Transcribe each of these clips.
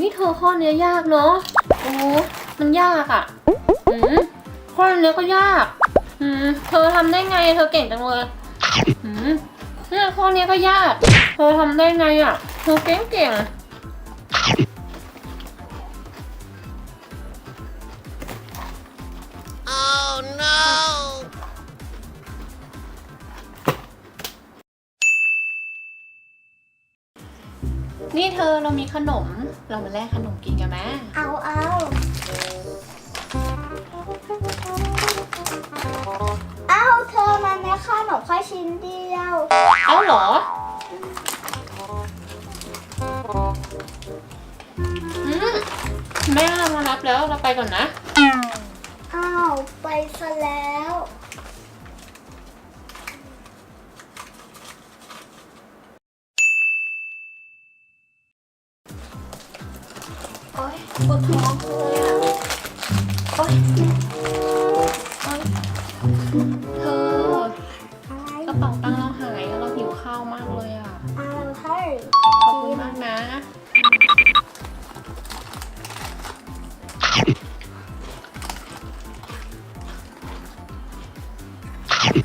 วิเธอข้อเนี้ยยากเนาะโอ้มันยากอะ่ะอืมข้อเนี้ยก็ยาก อืมเธอทำได้ไง เธอเก่งจังเลยอืมเนี่ยข้อเนี้ยก็ยาก เธอทำได้ไงอะ่ะ เธอเก่งเก่ง นี่เธอเรามีขนม เรามาแลกขนมกินกันไหมเอาเอาเอาเธอมันในขนมแค่ชิ้นเดียวเอ้าเหรออืมแม่เรามารับแล้วเราไปก่อนนะ อ้าวไปซะแล้ว โอ๊ยปวดท้องเลยอะโอ๊ยเอ้ยเธออะไรกระเป๋าตังค์เราหายเราหิวข้าวมากเลยอะเอาเฮ้ยขอบคุณมากนะ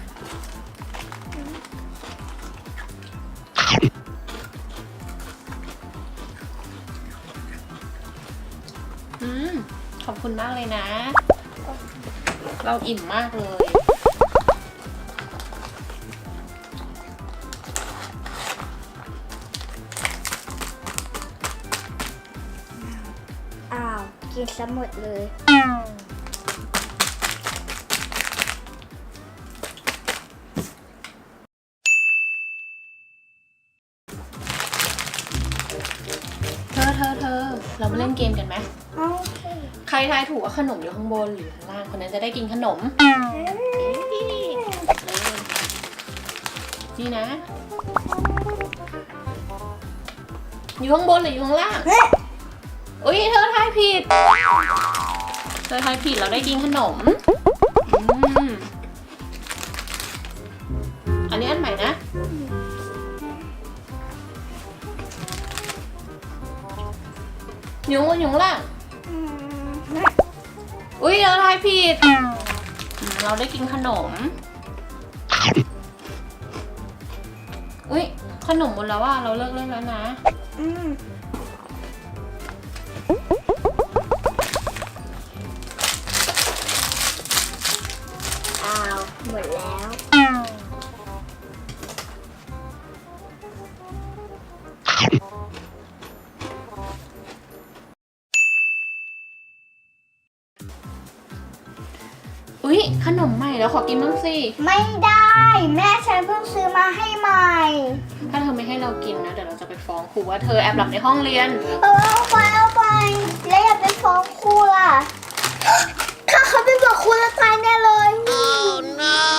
อ มขอบคุณมากเลยนะ เราอิ่มมากเลย อ้าว กินซะหมดเลย เธอเรามาเล่นเกมกันไหมโอเคใครทายถูกว่าขนมอยู่ข้างบนหรือข้างล่างคนนั้นจะได้กินขนม นี่นะ อยู่ข้างบนหรืออยู่ข้างล่าง อุ้ยเธอทายผิด เธอทายผิดเราได้กินขนม อยู่ข้างบนอยู่ข้างล่างอืมอุ้ยเราทายผิดอืมเราได้กินขนม อุ้ยขนมหมดแล้วว่าเราเลิกเล่นแล้วนะอืมอ้าวหมดแล้ว อุ้ยขนมใหม่แล้วขอกินบ้างสิ ไม่ได้ แม่ฉันเพิ่งซื้อมาให้ใหม่ ถ้าเธอไม่ให้เรากินนะ เดี๋ยวเราจะไปฟ้องครูว่าเธอแอบหลับในห้องเรียน เออเอาไปเอาไป แล้วอย่าไปฟ้องครูล่ะ ถ้าเขาไปบอกครูแล้วตายแน่เลย Oh no!